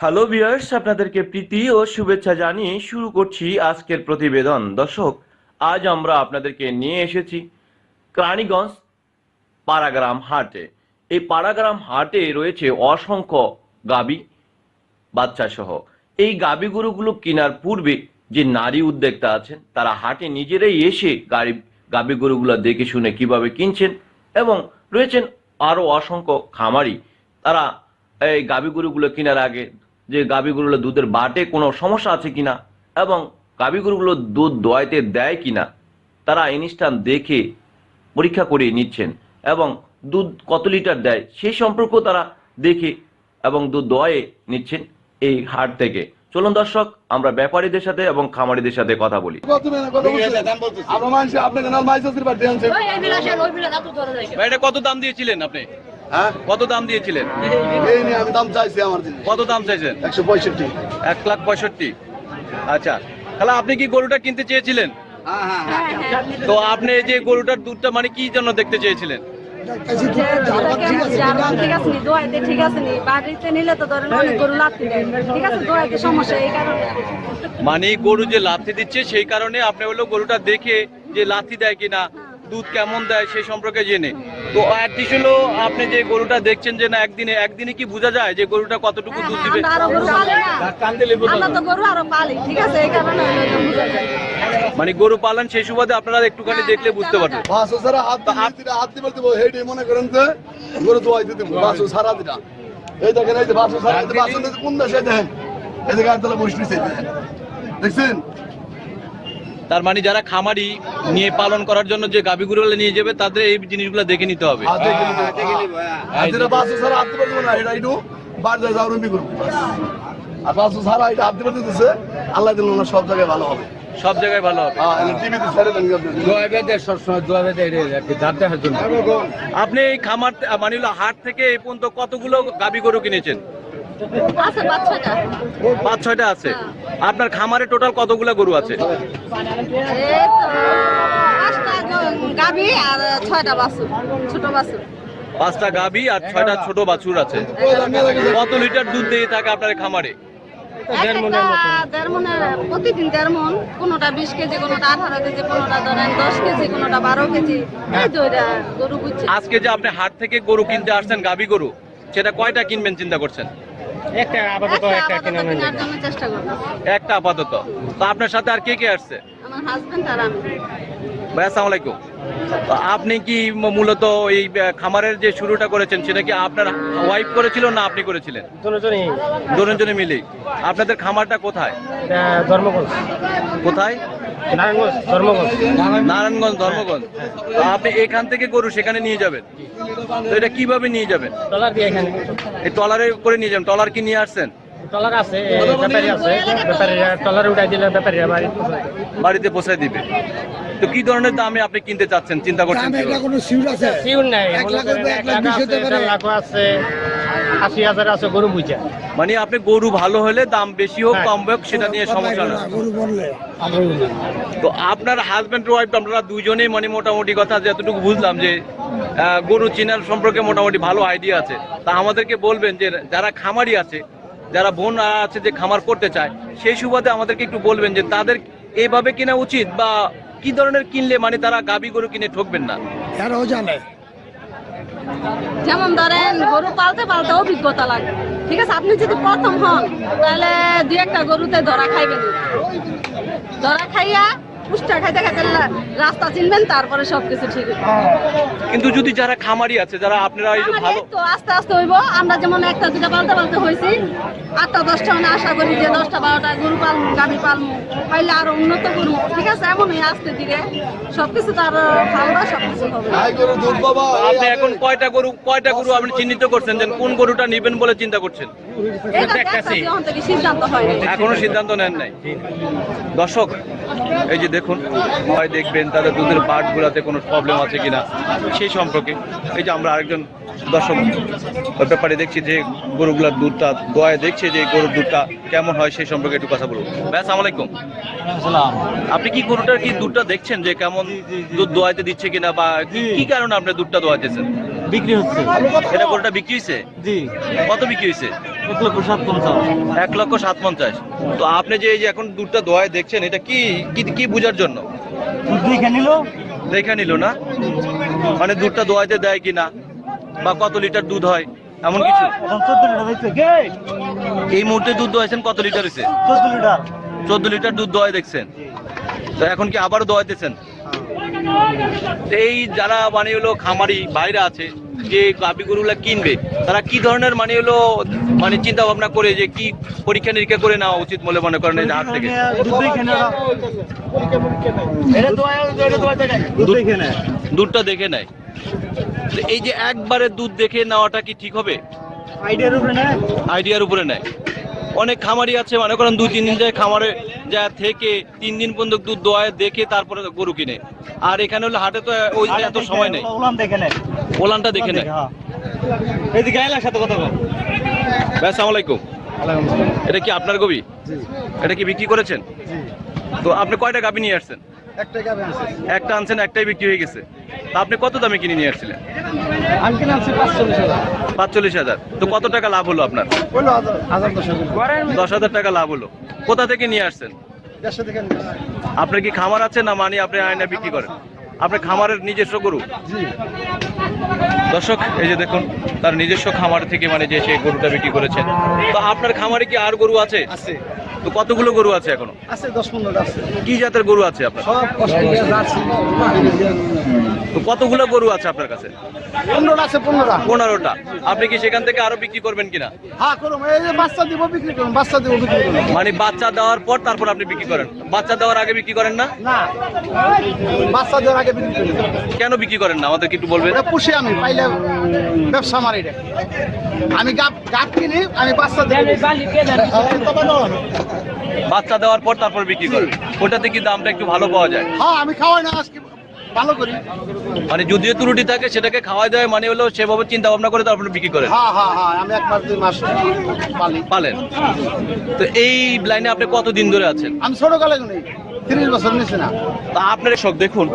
Hello viewers আপনাদেরকে প্রীতি ও শুভেচ্ছা জানিয়ে শুরু করছি আজকের প্রতিবেদন। দর্শক, আজ আমরা আপনাদেরকে নিয়ে এসেছি ক্রানীগঞ্জ পাড়াগ্রাম হাটে। এই পাড়াগ্রাম হাটে রয়েছে অসংখ্য গাবি বাচ্চা সহ এই গাবি গরুগুলো কেনার পূর্বে যে নারী উদ্যোক্তা আছেন, তারা হাটে নিজেরাই এসে গাড়ি গরুগুলো দেখে শুনে কীভাবে কিনছেন এবং রয়েছেন আরও অসংখ্য খামারি। তারা এই গাবি গরুগুলো কেনার আগে যে গাবি গরুগুলো দুধের বাটে কোনো সমস্যা আছে কিনা এবং গাবি গরুগুলো দুধ দোয়াইতে দেয় কিনা তারা ইনস্ট্যান্ট দেখে পরীক্ষা করে নিচ্ছেন এবং দুধ কত লিটার দেয় সেই সম্পর্ক তারা দেখে এবং দুধ দয়ে নিচ্ছেন এই হাট থেকে। চলুন দর্শক আমরা ব্যাপারীদের সাথে এবং খামারিদের সাথে কথা বলি। কত দাম দিয়েছিলেন আপনি? কত দাম দিয়েছিলেন? এই আমি দাম চাইছি আমার কত দাম চাইছেন? একশো পঁয়ষট্টি। এক লাখ পঁয়ষট্টি। আচ্ছা তাহলে আপনি কি গরুটা কিনতে চেয়েছিলেন? হ্যাঁ হ্যাঁ হ্যাঁ তো আপনি এই যে গরুটার দুধটা মানে কি জন্য দেখতে চেয়েছিলেন? ঠিক আছে নি দোয়াইতে ঠিক আছে নি বাড়িতে নিলে তো ধরেন অনেক গরু লাত্তি দেয় ঠিক আছে দোয়াইতে সমস্যা এই কারণে মানে গরু যে লাথি দিচ্ছে সেই কারণে আপনি হলো গরুটা দেখে যে লাথি দেয় কিনা। দুধ কেমন দেয় সে সম্পর্কে জেনে। তো অ্যাটলিস্ট হলো আপনি যে গরুটা দেখছেন যে না একদিনে একদিনে কি বোঝা যায় যে গরুটা কতটুকু দুধ দিবে? আমরা আরও গরু পালি না। আমরা তো গরু আরও পালি ঠিক আছে? এই কারণে হলো এটা বোঝা যায়। মানে গরু পালন সেই সুবাদে আপনারা একটুখানি দেখলে বুঝতে পারবেন। বাসু সারা হাত দিতে হাত দিতে দেবো মনে করেন যে গরু দোয়াই দিতে সারা দিটা এই দেখেন এই যে বাসু সারা দিতে কোন দেশে দেখেন? এই দেখছেন? তার মানে যারা খামারি নিয়ে পালন করার জন্য যে গাভীগুলো নিয়ে যাবে তাদের এই জিনিসগুলো দেখে নিতে হবে। হাত দেখে নিতে আর যেটা বাসু সারা হাত দিতে পারব না এটা একটু বাড়ি যায় যাও রুমি করব। আর বাসু সারা এটা হাত দিতে দিতেছে আল্লাহ দিল না সব জায়গায় ভালো হবে। সব জায়গায় ভালো হবে। হ্যাঁ টিভিতে ছেড়ে দেন দোয়াবেদের সবসময় দেখার জন্য। আপনি এই খামার মানে হাট থেকে এই পর্যন্ত কতগুলো গাভী গরু কিনেছেন? আছে বাচ্চাটা পাঁচ ছয়টা আছে। আপনার খামারে টোটাল কতগুলো গরু আছে? পাঁচটা গাভী আর ছয়টা বাছুর ছোট বাছুর। পাঁচটা গাভী আর ছয়টা ছোট বাছুর আছে। কত লিটার দুধ দিয়ে থাকে আপনার খামারে? প্রতিদিন দেড় মন কোনোটা বিশ কেজি কোনোটা আঠারো কেজি কোনোটা ধরেন দশ কেজি কোনোটা বারো কেজি। এই তো গরু আজকে যে আপনি হাট থেকে গরু কিনতে আসছেন গাভী গরু সেটা কয়টা কিনবেন চিন্তা করছেন? একটা আপাতত একটা কিনে নেন চেষ্টা করব। একটা আপাতত। তো আপনার সাথে আর কে কে আসছে? আমার হাজবেন্ড আর আমি। ভাই আসসালামু আলাইকুম। আপনি কি মূলত এই খামারের যে শুরুটা করেছেন সেটা কি আপনার ওয়াইফ করেছিল না আপনি করেছিলেন? দুজনই দুজনে মিলে। আপনাদের খামারটা কোথায়? ধর্মগঞ্জ। কোথায়? নারায়ণগঞ্জ ধর্মগঞ্জ। নারায়ণগঞ্জ ধর্মগঞ্জ। আপনি এখান থেকে গরু সেখানে নিয়ে যাবেন? তো এটা কীভাবে নিয়ে যাবেন? টলার দিয়ে এখানে। এই টলারে করে নিয়ে যাবেন। টলার কি নিয়ে আসছেন? টলার আছে ব্যাপারী আছে ব্যাপারীরা টলারে উঠাই দিলে ব্যাপারীরা বাড়ি বাড়িতে পৌঁছায় দিবে। তো কি ধরনের দামে আপনি কিনতে চাচ্ছেন? চিন্তা করছেন এটা কোনো শিউর আছে? সিউন নাই এক মনে লাখের করেন এক এক লাখ লাখ বিশ আছে হতে পারে। দেড় লাখ আছে আশি হাজার আছে গরু বুঝা। মানে আপনি গরু ভালো হলে দাম বেশি হোক হ্যাঁ। কম হোক সেটা নিয়ে সমস্যা না তো আপনার হাজব্যান্ড ওয়াইফ আপনারা দুজনেই মানে মোটামুটি কথা যতটুকু বুঝলাম যে আহ, গরু চিনার সম্পর্কে মোটামুটি ভালো আইডিয়া আছে। তা আমাদেরকে বলবেন যে যারা খামারি আছে যারা বোন আছে যে খামার করতে চায় সেই সুবাদে আমাদেরকে একটু বলবেন যে তাদের এইভাবে কেনা উচিত বা কি ধরনের কিনলে মানে তারা গাবি গরু কিনে ঠকবেন না? এরাও জানে। যেমন ধরেন গরু পালতে পালতে অভিজ্ঞতা লাগে। ঠিক আছে আপনি যদি প্রথম হন তাহলে দু একটা গরুতে ধরা খাইবেন। ধরা খাইয়া পুষ্টা খাইতে খাইতে রাস্তা চিনবেন তারপরে সবকিছু ঠিক কিন্তু যদি যারা খামারি আছে যারা আপনারা এই ভালো তো আস্তে আস্তে হইব। আমরা যেমন একটা দুটা পালতে পালতে হয়েছি আটটা দশটা মানে আশা করি যে দশটা বারোটা গরু পালমু গাভি পালমু পাইলে আরও উন্নত করব ঠিক আছে এমনই আস্তে ধীরে। সবকিছু তার ভালো সবকিছু হবে। আপনি এখন কয়টা গরু কয়টা গরু আপনি চিহ্নিত করছেন যে কোন গরুটা নেবেন বলে চিন্তা করছেন? এখন থেকে সিদ্ধান্ত হয়নি এখনও সিদ্ধান্ত নেন নাই। দর্শক এই যে দেখুন হয় দেখবেন তাদের দুধের বাট গুলাতে কোনো প্রবলেম আছে কিনা সেই সম্পর্কে। এই যে আমরা আরেকজন দর্শক ব্যাপারে দেখছি যে গরুগুলার দুধটা দোয়ায় দেখছে যে গরুর দুধটা কেমন হয় সেই সম্পর্কে একটু কথা বলব। ভাই আসসালামু আলাইকুম। আপনি কি গরুটার কি দুধটা দেখছেন যে কেমন দুধ দোয়াইতে দিচ্ছে কিনা বা কি- কি কারণে আপনি দুধটা দোয়াইতেছেন? বিক্রি হচ্ছে। এটা গরুটা বিক্রি হয়েছে জি। কত বিক্রি হয়েছে এক লক্ষ সাত পঞ্চাশ এক লক্ষ সাত পঞ্চাশ তো আপনি যে এই যে এখন দুধটা দোয়ায় দেখছেন এটা কি কি কি বোঝার জন্য? দেখে নিল। দেখে নিল না? মানে দুধটা দোয়াইতে দেয় কিনা? বা কত লিটার দুধ হয়? এমন কিছু? এই মুহূর্তে দুধ দোয়াইছেন কত লিটার হয়েছে চোদ্দ লিটার। চোদ্দ লিটার দুধ দোয়াই দেখছেন। তো এখন কি আবারও দোয়াইতেছেন? এই যারা মানে হলো খামারি বাইরে আছে যে গাভি গরুগুলা কিনবে তারা কি ধরনের মানে হলো মানে চিন্তা ভাবনা করে যে কি পরীক্ষা নিরীক্ষা করে নেওয়া উচিত বলে মনে করেন হাট থেকে? দুধটা দেখে নেয়। এই যে একবারে দুধ দেখে নেওয়াটা কি ঠিক হবে? আইডিয়ার উপরে নেয়। আইডিয়ার উপরে নেয়। অনেক খামারি আছে মনে করেন দুই তিন দিন যায় খামারে যা থেকে তিন দিন পর্যন্ত দুধ দোয়ায় দেখে তারপরে গরু কিনে। আর এখানে হলে হাটে তো ওই এত সময় নেই। ওলান দেখে নেয়। ওলানটা দেখে নেয়। হ্যাঁ। এদিকে আইলার সাথে কথা বল। আসসালামু আলাইকুম। এটা কি আপনার গবি? এটা কি বিক্রি করেছেন? তো আপনি কয়টা গাবি নিয়ে আসছেন? একটা আনছেন একটাই বিক্রি হয়ে গেছে। তা আপনি কত দামে কিনে নিয়ে আসছিলেন? পাঁচচল্লিশ হাজার। তো কত টাকা লাভ হলো আপনার? দশ হাজার। টাকা লাভ হলো। কোথা থেকে নিয়ে আসছেন। আপনার কি খামার আছে না মানে আপনি আয়না বিক্রি করেন? আপনার খামারের নিজস্ব গরু? দর্শক এই যে দেখুন তার নিজস্ব খামার থেকে মানে যে সেই গরুটা বিক্রি করেছেন। তো আপনার খামারে কি আর গরু আছে? তো কতগুলো গরু আছে এখনও? আছে দশ পনেরোটা আছে। কি জাতের গরু আছে আপনার? সব তো কতগুলো গরু আছে আপনার কাছে? পনেরোটা আছে পনেরোটা। পনেরোটা। আপনি কি সেখান থেকে আরও বিক্রি করবেন কিনা? হ্যাঁ করুন এই যে বাচ্চা দিব বিক্রি করুন বাচ্চা দিব বিক্রি করুন মানে বাচ্চা দেওয়ার পর তারপর আপনি বিক্রি করেন। বাচ্চা দেওয়ার আগে বিক্রি করেন না? না। বাচ্চা দেওয়ার আগে বিক্রি করি। কেন বিক্রি করেন না? আমাদেরকে একটু বলবেন। পুষি আমি পাইলে ব্যবসা আমার এটা। আমি গাপ গাপ কিনি আমি বাচ্চা দিই। বাচ্চা দেওয়ার পর তারপর বিক্রি করেন। ওটাতে কি দামটা একটু ভালো পাওয়া যায়? হ্যাঁ আমি খাওয়াই না আজকে। ভালো করি। মানে যদিও ত্রুটি থাকে সেটাকে খাওয়াই দেয় মানে হলো সেভাবে চিন্তা ভাবনা করে তারপরে বিক্রি করেন। হ্যাঁ হ্যাঁ হ্যাঁ আমি এক মাস দুই মাস পালি। পালেন। তো এই লাইনে আপনি কতদিন ধরে আছেন? আমি ছোট কালে নেই তিরিশ বছর নিছি না। তা আপনার সব দেখুন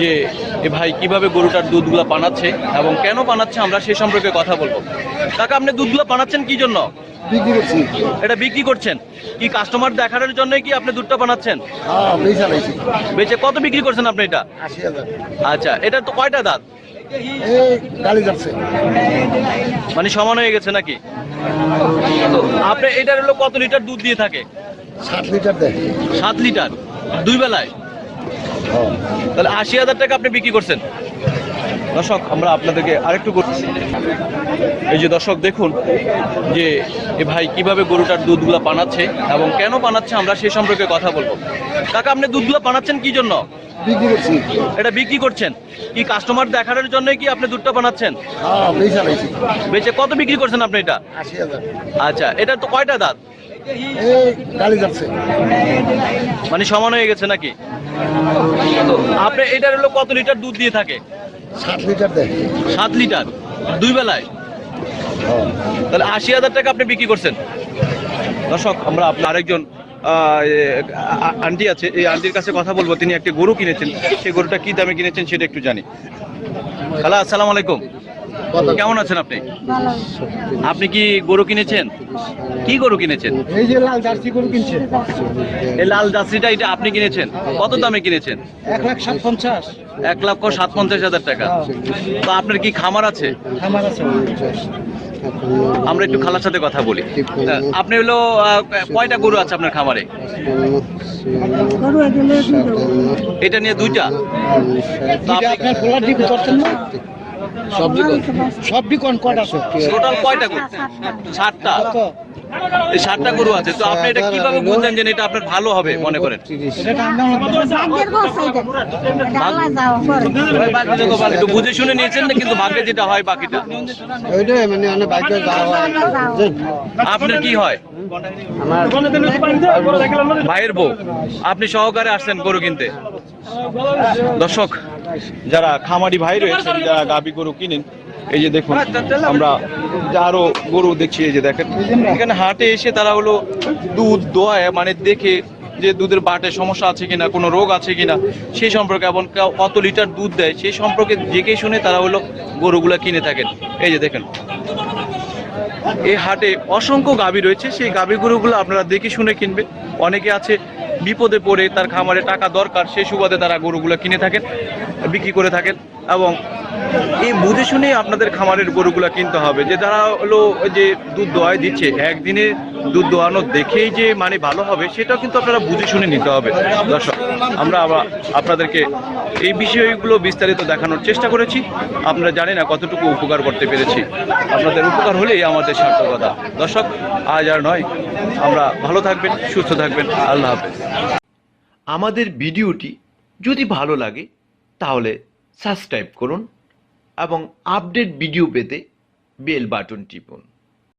যে এ ভাই কীভাবে গরুটার দুধগুলো পানাচ্ছে এবং কেন পানাচ্ছে আমরা সে সম্পর্কে কথা বলব। কাকা আপনি দুধগুলো পানাচ্ছেন কি জন্য? বিক্রি করছি। এটা বিক্রি করছেন? কি কাস্টমার দেখানোর জন্য কি আপনি দুধটা বানাচ্ছেন? হ্যাঁ বেচে কত বিক্রি করছেন আপনি এটা? আচ্ছা এটা তো কয়টা দাঁত? মানে সমান হয়ে গেছে নাকি? আপনি এটার হলো কত লিটার দুধ দিয়ে থাকে? সাত লিটার দেয় সাত লিটার দুই বেলায়? তাহলে আশি হাজার টাকা আপনি বিক্রি করছেন। দর্শক আমরা আপনাদেরকে আরেকটু করছি। এই যে দর্শক দেখুন যে এ ভাই কীভাবে গরুটার দুধগুলো পানাচ্ছে এবং কেন পানাচ্ছে আমরা সেই সম্পর্কে কথা বলব। কাকা আপনি দুধগুলো পানাচ্ছেন কি জন্য? বিক্রি করছি। এটা বিক্রি করছেন? কি কাস্টমার দেখানোর জন্য কি আপনি দুধটা বানাচ্ছেন? হ্যাঁ বেচে কত বিক্রি করছেন আপনি এটা? আচ্ছা এটা তো কয়টা দাঁত? এই যাচ্ছে। মানে সমান হয়ে গেছে নাকি? আপনি এটার হলো কত লিটার দুধ দিয়ে থাকে? সাত লিটার দেয়। সাত লিটার দুই বেলায়? তাহলে আশি হাজার টাকা আপনি বিক্রি করছেন। দর্শক আমরা আপনার আরেকজন আন্টি আছে এই আন্টির কাছে কথা বলব। তিনি একটি গরু কিনেছেন। সেই গরুটা কি দামে কিনেছেন সেটা একটু জানি। হ্যালো আসসালামু আলাইকুম। কেমন আছেন আপনি? আপনি কি গরু কিনেছেন? কি গরু কিনেছেন? এই যে লাল জার্সি গরু কিনছে এই লাল জার্সিটা এটা আপনি কিনেছেন? কত দামে কিনেছেন? এক লাখ সাত পঞ্চাশ এক লক্ষ সাত পঞ্চাশ হাজার টাকা। তো আপনার কি খামার আছে? খামার আছে। আমরা একটু খালার সাথে কথা বলি। আপনি হলো কয়টা গরু আছে আপনার খামারে? এটা নিয়ে দুইটা? তো আপনি আপনার খোলা ডিপ করছেন না সব ডিকন কটা টোটাল কয়টা গরু ষাটটা এই ষাটটা গরু আছে তো আপনি এটা কীভাবে বুঝলেন যে এটা আপনার ভালো হবে মনে করেন? একটু বুঝে শুনে নিয়েছেন না কিন্তু ভাগ্যে যেটা হয় বাকিটা? ওইটাই মানে অনেক বাইকে আপনার কি হয়? ভাইয়ের বউ। আপনি সহকারে আসছেন গরু কিনতে। দর্শক যারা খামারি ভাই রয়েছেন যারা গাবি গরু কিনেন এই যে দেখুন আমরা আরও গরু দেখছি এই যে দেখেন এখানে হাটে এসে তারা হলো দুধ দোয়ায় মানে দেখে যে দুধের বাটে সমস্যা আছে কিনা কোনো রোগ আছে কিনা সেই সম্পর্কে এবং কত লিটার দুধ দেয় সেই সম্পর্কে দেখে শুনে তারা হলো গরুগুলা কিনে থাকেন। এই যে দেখেন এই হাটে অসংখ্য গাভী রয়েছে সেই গাভী গরুগুলো আপনারা দেখে শুনে কিনবেন। অনেকে আছে বিপদে পড়ে তার খামারে টাকা দরকার সেই সুবাদে তারা গরুগুলো কিনে থাকেন, বিক্রি করে থাকেন এবং এই বুঝে শুনে আপনাদের খামারের গরুগুলো কিনতে হবে। যে তারা হলো যে দুধ দোয়াই দিচ্ছে, একদিনে দুধ দোয়ানো দেখেই যে মানে ভালো হবে, সেটাও কিন্তু আপনারা বুঝে শুনে নিতে হবে। দর্শক, আমরা আপনাদেরকে এই বিষয়গুলো বিস্তারিত দেখানোর চেষ্টা করেছি। আপনারা জানেন না কতটুকু উপকার করতে পেরেছি। আপনাদের উপকার হলেই আমাদের সার্থকতা। দর্শক, আজ আর নয়। আমরা ভালো থাকবেন, সুস্থ থাকবেন। আল্লাহ হাফেজ। আমাদের ভিডিওটি যদি ভালো লাগে, তাহলে সাবস্ক্রাইব করুন। এবং আপডেট ভিডিও পেতে বেল বাটন টিপুন।